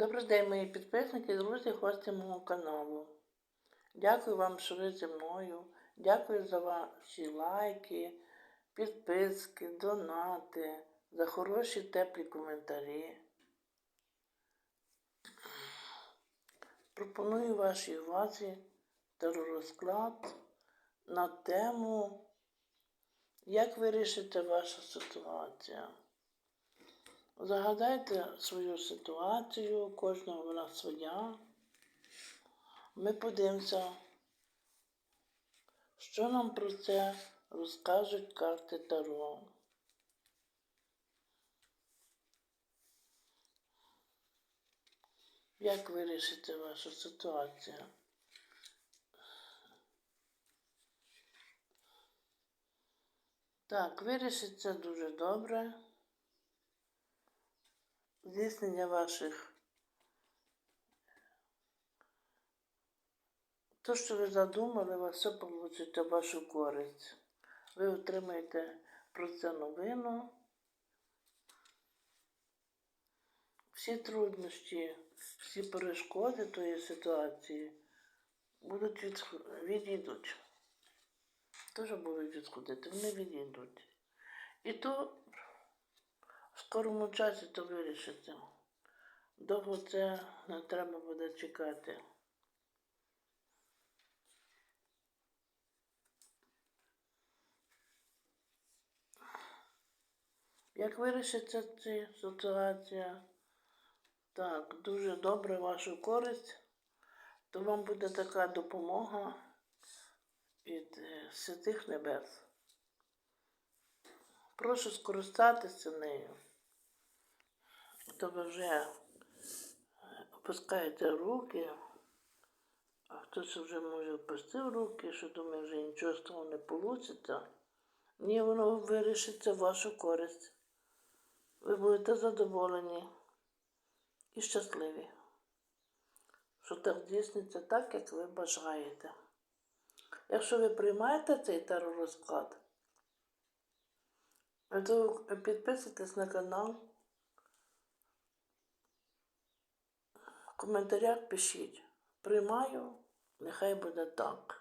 Добрий день, мої підписники, друзі, гості мого каналу. Дякую вам, що ви зі мною. Дякую за ваші лайки, підписки, донати, за хороші теплі коментарі. Пропоную вашій увазі теророзклад на тему, як вирішити вашу ситуацію. Загадайте свою ситуацію, кожного вона своя. Ми подивимося, що нам про це розкажуть карти Таро. Як вирішити вашу ситуацію? Так, вирішиться дуже добре здійснення ваших. То, що ви задумали, вас все вийде в вашу користь. Ви отримаєте про це новину. Всі труднощі, всі перешкоди тої ситуації будуть від... відійдуть. Теж будуть відходити, вони відійдуть. І то скорому часі то вирішиться. Довго це не треба буде чекати. Як вирішиться ця ситуація? Так, дуже добре вашу користь, то вам буде така допомога від е, святих небес. Прошу скористатися нею. То ви вже е, опускаєте руки, а хтось вже може опустив руки, що думає, вже нічого з того не вийде. Ні, воно вирішиться в вашу користь. Ви будете задоволені і щасливі, що так здійсниться так, як ви бажаєте. Якщо ви приймаєте цей теророзклад, то підписуйтесь на канал. Коментарях пишіть. Приймаю, нехай буде так.